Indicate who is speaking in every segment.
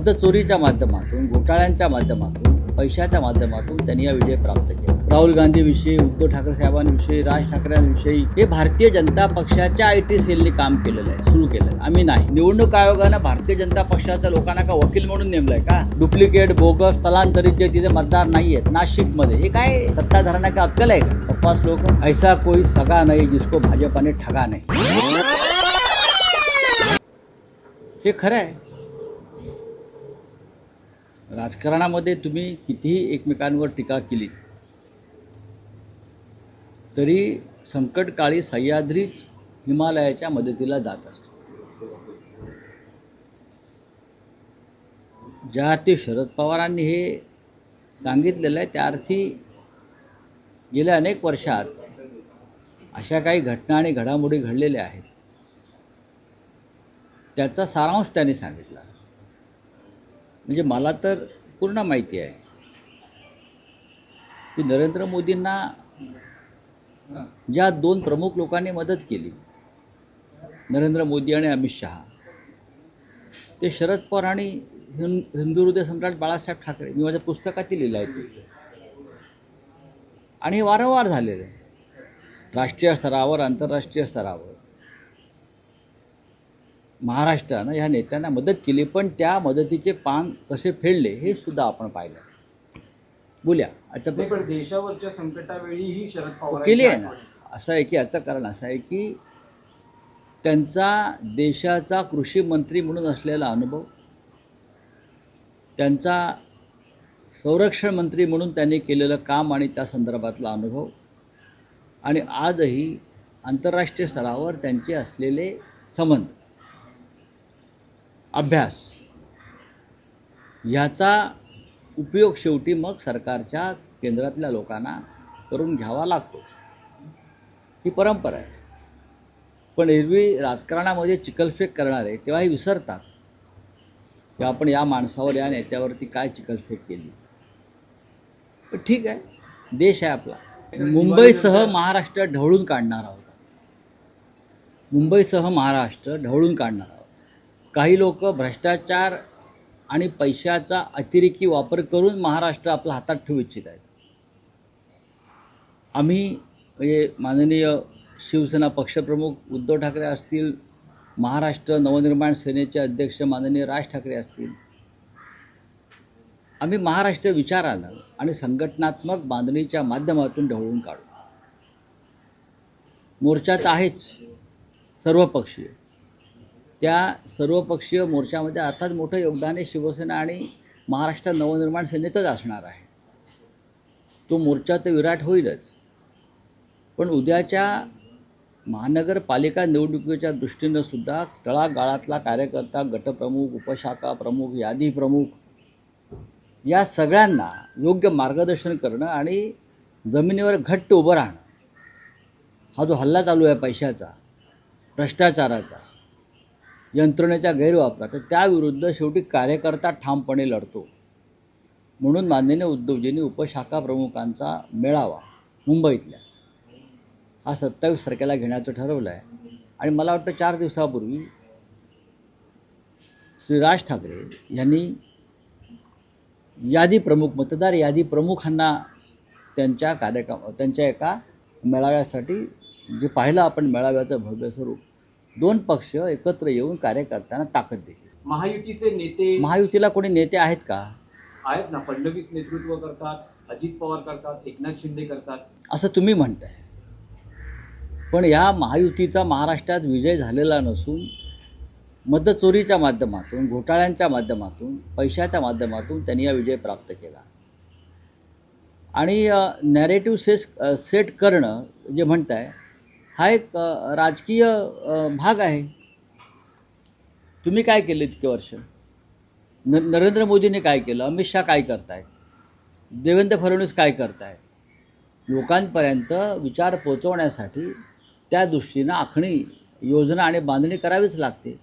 Speaker 1: मतचोरीच्या माध्यमातून घोटाळ्यांच्या माध्यमातून पैशाच्या माध्यमातून त्यांनी हा विजय प्राप्त केला. राहुल गांधीविषयी उद्धव ठाकरे साहेबांविषयी राज ठाकरेंविषयी हे भारतीय जनता पक्षाच्या आय टी सेलने काम केलेलं आहे सुरू केलं आम्ही नाही. निवडणूक आयोगानं भारतीय जनता पक्षाच्या लोकांना का वकील म्हणून नेमलंय का? डुप्लिकेट बोगस स्थलांतरित जे तिथे मतदार नाही आहेत नाशिकमध्ये हे काय सत्ताधाऱ्यांना काय अक्कल आहे का? पप्पास लोक ऐसा कोई सगा नाही जिसको भाजपाने ठगा नाही. हे खरं आहे. राजकारणामध्ये तुम्ही कितीही एकमेकांवर टीका केली तरी संकटकाळी सह्याद्रीच हिमालयाच्या मदतीला जात असतो. ज्या अर्थी शरद पवारांनी हे सांगितलेलं आहे त्या अर्थी गेल्या अनेक वर्षात अशा काही घटना आणि घडामोडी घडलेल्या आहेत. त्याचा सारांश त्यांनी सांगितला. म्हणजे मला तर पूर्ण माहिती आहे. की नरेंद्र मोदींना ज्या दोन प्रमुख लोकांनी मदत केली नरेंद्र मोदी आणि अमित शहा ते शरद पवार आणि हिंदू हृदय सम्राट बाळासाहेब ठाकरे मी माझ्या पुस्तकातील लिहिलं आहे ते. आणि हे वारंवार झालेलं आहे. राष्ट्रीय स्तरावर आंतरराष्ट्रीय स्तरावर. महाराष्ट्रानं ह्या नेत्यांना मदत केली पण त्या मदतीचे पान कसे फेडले हे सुद्धा आपण पाहिलं. बोल्या. अच्छा
Speaker 2: पण देशावरच्या संकटावेळीही शरद पवार
Speaker 1: केली आहे ना. असं आहे की याचं कारण असं आहे की त्यांचा देशाचा कृषी मंत्री म्हणून असलेला अनुभव त्यांचा संरक्षण मंत्री म्हणून त्यांनी केलेलं काम आणि त्या संदर्भातला अनुभव आणि आजही आंतरराष्ट्रीय स्तरावर त्यांचे असलेले संबंध अभ्यास. ह्याचा उपयोग शेवटी मग सरकारच्या केंद्रातल्या लोकांना करून घ्यावा लागतो. ही परंपरा आहे. पण एरवी राजकारणामध्ये चिकलफेक करणारे तेव्हाही विसरतात. की आपण या माणसावर या नेत्यावरती काय चिकलफेक केली? पण ठीक आहे. देश आहे आपला. मुंबईसह महाराष्ट्र ढवळून काढणार आहोत मुंबईसह महाराष्ट्र ढवळून काढणार आहोत. काही लोक भ्रष्टाचार आणि पैशाचा अतिरेकी वापर करून महाराष्ट्र आपल्या हातात ठेवू इच्छित आहेत. आम्ही म्हणजे माननीय शिवसेना पक्षप्रमुख उद्धव ठाकरे असतील महाराष्ट्र नवनिर्माण सेनेचे अध्यक्ष माननीय राज ठाकरे असतील आम्ही महाराष्ट्र विचारानं आणि संघटनात्मक बांधणीच्या माध्यमातून ढवळून काढू. मोर्चात आहेच सर्वपक्षीय. त्या सर्वपक्षीय मोर्चामध्ये अर्थात मोठं योगदान हे शिवसेना आणि महाराष्ट्र नवनिर्माण सेनेचंच असणार आहे. तो मोर्चा तर विराट होईलच. पण उद्याच्या महानगरपालिका निवडणुकीच्या दृष्टीनं सुद्धा तळागाळातला कार्यकर्ता गटप्रमुख उपशाखा प्रमुख यादी प्रमुख या सगळ्यांना योग्य मार्गदर्शन करणं आणि जमिनीवर घट्ट उभं राहणं हा जो हल्ला चालू आहे पैशाचा भ्रष्टाचाराचा यंत्रणेच्या गैरवापराचा त्याविरुद्ध शेवटी कार्यकर्ता ठामपणे लढतो. म्हणून माननीय उद्धवजींनी उपशाखा प्रमुखांचा मेळावा मुंबईतल्या हा सत्तावीस तारखेला घेण्याचं ठरवलं आहे आणि मला वाटतं चार दिवसापूर्वी श्री राज ठाकरे यांनी यादी प्रमुख मतदार यादी प्रमुखांना त्यांच्या कार्यक्रम त्यांच्या एका मेळाव्यासाठी जे पाहिलं आपण मेळाव्याचं भव्य स्वरूप दोन पक्ष एकत्र येऊन कार्यकर्त्यांना ताकद दिली
Speaker 2: महायुतीचे नेते
Speaker 1: महायुतीला कोणी नेते आहेत का?
Speaker 2: आहेत ना फडणवीस नेतृत्व करतात अजित पवार करतात एकनाथ शिंदे करतात.
Speaker 1: असं तुम्ही म्हणताय. पण या महायुतीचा महाराष्ट्रात विजय झालेला नसून मतचोरीच्या माध्यमातून घोटाळ्यांच्या माध्यमातून पैशाच्या माध्यमातून त्यांनी हा विजय प्राप्त केला. आणि नॅरेटिव्ह सेस सेट करणं जे म्हणताय हा एक राजकीय भाग आहे. तुम्ही काय केलं इतके वर्ष? न नरेंद्र मोदीने काय केलं? अमित शहा काय करतायत? देवेंद्र फडणवीस काय करतायत? लोकांपर्यंत विचार पोचवण्यासाठी त्या दृष्टीनं आखणी योजना आणि बांधणी करावीच लागते.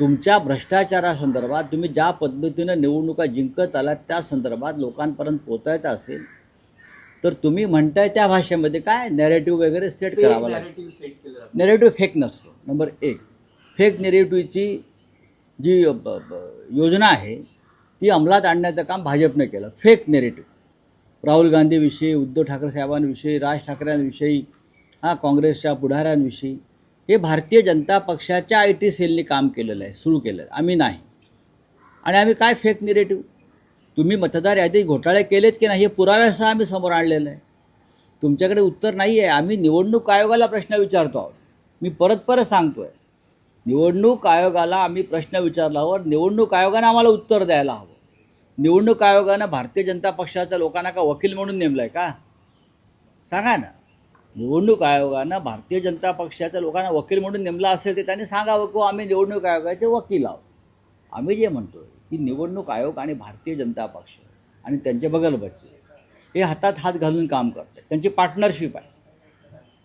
Speaker 1: तुमच्या भ्रष्टाचारासंदर्भात तुम्ही ज्या पद्धतीनं निवडणुका जिंकत आलात त्या संदर्भात लोकांपर्यंत पोचायचं असेल तर तुम्ही म्हणताय त्या भाषेमध्ये काय? नॅरेटिव्ह वगैरे सेट करावं लागेल.
Speaker 2: नॅरेटिव्ह
Speaker 1: फेक नसतो. नंबर एक फेक नेरेटिव्हची जी योजना आहे ती अंमलात आणण्याचं काम भाजपने केलं. फेक नेरेटिव्ह राहुल गांधीविषयी उद्धव ठाकरे साहेबांविषयी राज ठाकरेंविषयी हा काँग्रेसच्या पुढाऱ्यांविषयी हे भारतीय जनता पक्षाच्या आय टी सेलनी काम केलेलं आहे सुरू केलं आहे. आम्ही नाही. आणि आम्ही काय फेक निरेटिव्ह तुम्ही मतदार यादीत घोटाळे केलेत की नाही हे पुराव्यासह आम्ही समोर आणलेलं आहे. तुमच्याकडे उत्तर नाही आहे. आम्ही निवडणूक आयोगाला प्रश्न विचारतो आहोत. मी परत परत सांगतो आहे निवडणूक आयोगाला आम्ही प्रश्न विचारल्यावर निवडणूक आयोगानं आम्हाला उत्तर द्यायला हवं. निवडणूक आयोगानं भारतीय जनता पक्षाच्या लोकांना का वकील म्हणून नेमलं आहे का? सांगा ना. निवडणूक आयोगानं भारतीय जनता पक्षाच्या लोकांना वकील म्हणून नेमला असेल ते त्यांनी सांगावं की आम्ही निवडणूक आयोगाचे वकील आहोत. आम्ही जे म्हणतो की निवडणूक आयोग आणि भारतीय जनता पक्ष आणि त्यांचे बगलबच्चे हे हातात हात घालून काम करतात. त्यांची पार्टनरशिप आहे.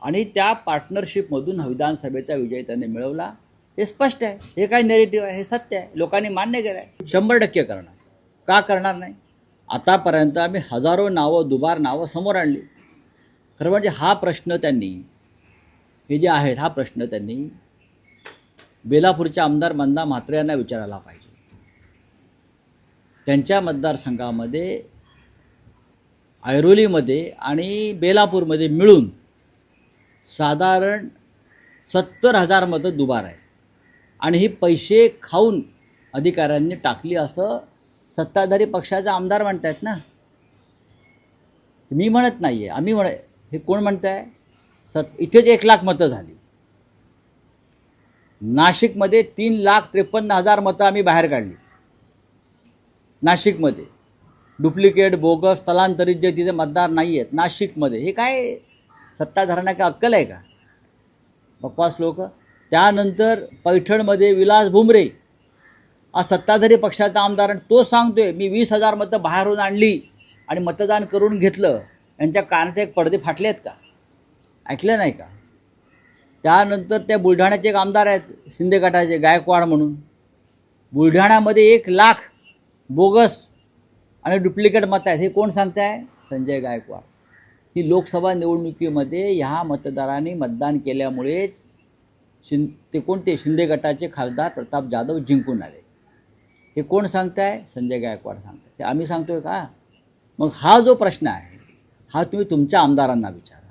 Speaker 1: आणि त्या पार्टनरशिपमधून विधानसभेचा विजय त्यांनी मिळवला. हे स्पष्ट आहे. हे काय नेरेटिव्ह आहे? हे सत्य आहे. लोकांनी मान्य केलं आहे शंभर टक्के करणार. का करणार नाही? आतापर्यंत आम्ही हजारो नावं दुबार नावं समोर आणली. खरं म्हणजे हा प्रश्न त्यांनी हे जे आहेत हा प्रश्न त्यांनी बेलापूरच्या आमदार मंदा म्हात्रे यांना विचारायला पाहिजे. त्यांच्या मतदारसंघामध्ये ऐरोलीमध्ये आणि बेलापूरमध्ये मिळून साधारण सत्तर हजार मतं दुबार आहेत. आणि ही पैसे खाऊन अधिकाऱ्यांनी टाकली असं सत्ताधारी पक्षाचा आमदार म्हणत आहेत ना. मी म्हणत नाही आहे आम्ही म्हण हे कोण म्हणत आहे सत इथेच एक लाख मतं झाली. नाशिकमध्ये तीन लाख त्रेपन्न हजार मतं आम्ही बाहेर काढली. नाशिकमध्ये. डुप्लिकेट बोगस स्थलांतरित जे तिथे मतदार नाही आहेत नाशिकमध्ये. हे काय सत्ताधाऱ्यांना काय अक्कल आहे का? बकवास लोक. त्यानंतर पैठणमध्ये विलास भुमरे. हा सत्ताधारी पक्षाचा आमदार आणि तो सांगतोय मी वीस हजार मतं बाहेरून आणली आणि मतदान करून घेतलं. यांच्या कानाचे एक पडदे फाटले आहेत का? ऐकलं नाही का? त्यानंतर त्या बुलढाण्याचे एक आमदार आहेत शिंदे गटाचे गायकवाड म्हणून. बुलढाण्यामध्ये एक लाख बोगस आणि डुप्लिकेट मत आहेत. हे कोण सांगताय? संजय गायकवाड. ही लोकसभा निवडणुकीमध्ये ह्या मतदारांनी मतदान केल्यामुळेच शिं ते कोणते? शिंदे गटाचे खासदार प्रताप जाधव जिंकून आले. हे कोण सांगताय? संजय गायकवाड सांगताय. ते आम्ही सांगतोय का? मग हा जो प्रश्न आहे हा तुम्ही तुमच्या आमदारांना विचारा.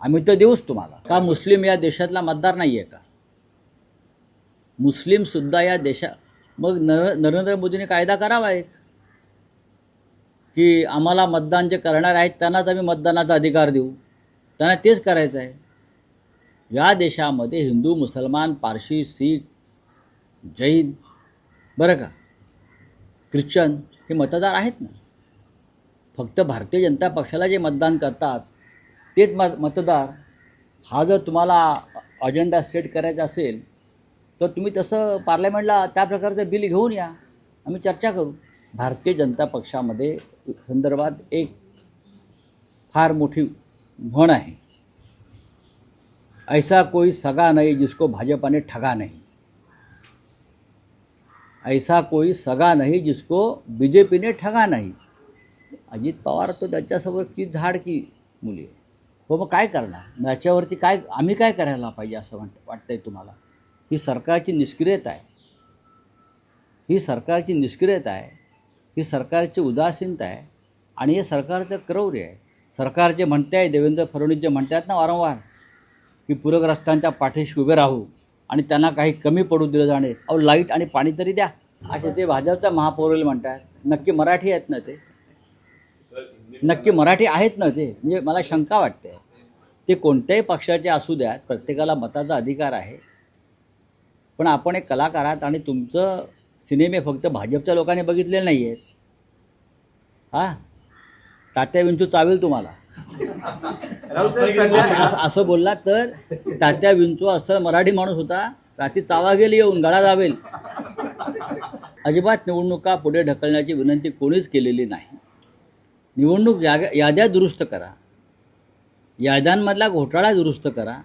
Speaker 1: आम्ही तर देऊच तुम्हाला. का मुस्लिम या देशातला मतदार नाही आहे का मुस्लिमसुद्धा या देशा मग नर नरेंद्र मोदीने कायदा करावा एक. की आम्हाला मतदान जे करणार आहेत त्यांनाच आम्ही मतदानाचा अधिकार देऊ. त्यांना तेच करायचं आहे. या देशामध्ये हिंदू मुसलमान पारशी सीख जैन बरं का? ख्रिश्चन हे मतदार आहेत ना? फक्त भारतीय जनता पक्षाला जे मतदान करतात तेच मत मतदार. हा जर तुम्हाला अजेंडा सेट करायचा असेल तर तुम्ही तसं पार्लमेंटला त्या प्रकारचं बिल घेऊन या. आम्ही चर्चा करू. भारतीय जनता पक्षामध्ये संदर्भात एक फार मोठी म्हण आहे. ऐसा कोई सगा नाही जिसको भाजपाने ठगा नाही. ऐसा कोई सगा नाही जिसको बी जे पीने ठगा नाही. अजित पवार तो त्याच्यासमोर की झाड की मुली हो मग काय करणार? मग याच्यावरती काय आम्ही काय करायला पाहिजे असं वाट वाटतंय तुम्हाला? ही सरकारची निष्क्रियता आहे. ही सरकारची निष्क्रियता आहे. ही सरकारची उदासीनता आहे. आणि हे सरकारचं क्रौर्य आहे. सरकार जे म्हणते आहे देवेंद्र फडणवीस जे म्हणतात ना वारंवार की पूरग्रस्तांच्या पाठीशी उभे राहू आणि त्यांना काही कमी पडू दिलं जाणे. अहो लाइट आणि पाणी तरी द्या. असे ते भाजपच्या महापौरला म्हणतात. नक्की मराठी आहेत ना ते? नक्की मराठी आहेत ना ते? म्हणजे मला शंका वाटते. ते कोणत्याही पक्षाचे असू द्यात प्रत्येकाला मताचा अधिकार आहे. पण आपण एक कलाकार आहात आणि तुमचं सिनेमे फक्त भाजपच्या लोकांनी बघितलेले नाही आहेत हां? तात्या विंचू चावेल तुम्हाला. असं बोललात तर तात्या विंचू असं मराठी माणूस होता रात्री चावा गेली येऊन गळा जावेल. अजिबात निवडणुका पुढे ढकलण्याची विनंती कोणीच केलेली नाही. निवडणूक याद्या दुरुस्त करा. याद्यांमधला घोटाळा दुरुस्त करा.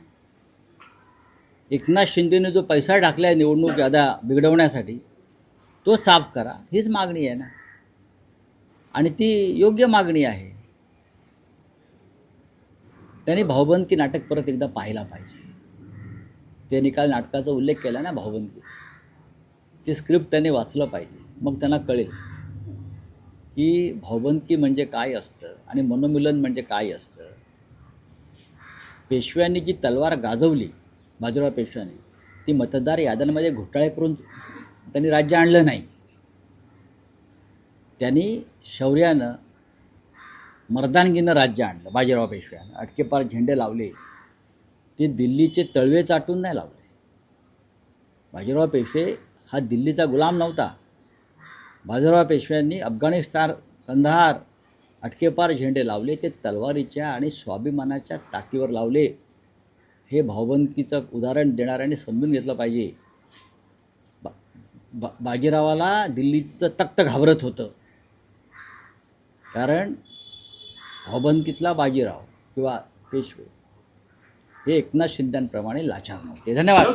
Speaker 1: एकनाथ शिंदेने जो पैसा टाकला आहे निवडणूक जादा बिघडवण्यासाठी तो साफ करा. हीच मागणी आहे ना. आणि ती योग्य मागणी आहे. त्यांनी भाऊबंदकी नाटक परत एकदा पाहायला पाहिजे. त्यांनी काल नाटकाचा उल्लेख केला ना भाऊबंदकी. ते स्क्रिप्ट त्यांनी वाचलं पाहिजे. मग त्यांना कळेल की भाऊबंदकी म्हणजे काय असतं आणि मनोमिलन म्हणजे काय असतं. पेशव्यांनी जी तलवार गाजवली बाजीराव पेशव्यांनी ती मतदार याद्यांमध्ये घोटाळे करून त्यांनी राज्य आणलं नाही. त्यांनी शौर्यानं मर्दानगीनं राज्य आणलं बाजीराव पेशव्यानं. अटकेपार झेंडे लावले. ते दिल्लीचे तळवे चाटून नाही लावले. बाजीराव पेशवे हा दिल्लीचा गुलाम नव्हता. बाजीराव पेशव्यांनी अफगाणिस्तान कंधार अटकेपार झेंडे लावले ते तलवारीच्या आणि स्वाभिमानाच्या तातीवर लावले. हे भावबंदकीचं उदाहरण देणाऱ्याने समजून घेतलं पाहिजे. बा बा बाजीरावाला दिल्लीचं तक्त घाबरत होतं. कारण भावबंदकीतला बाजीराव किंवा पेशवे हे एकनाथ शिंद्यांप्रमाणे लाचार नव्हते. धन्यवाद.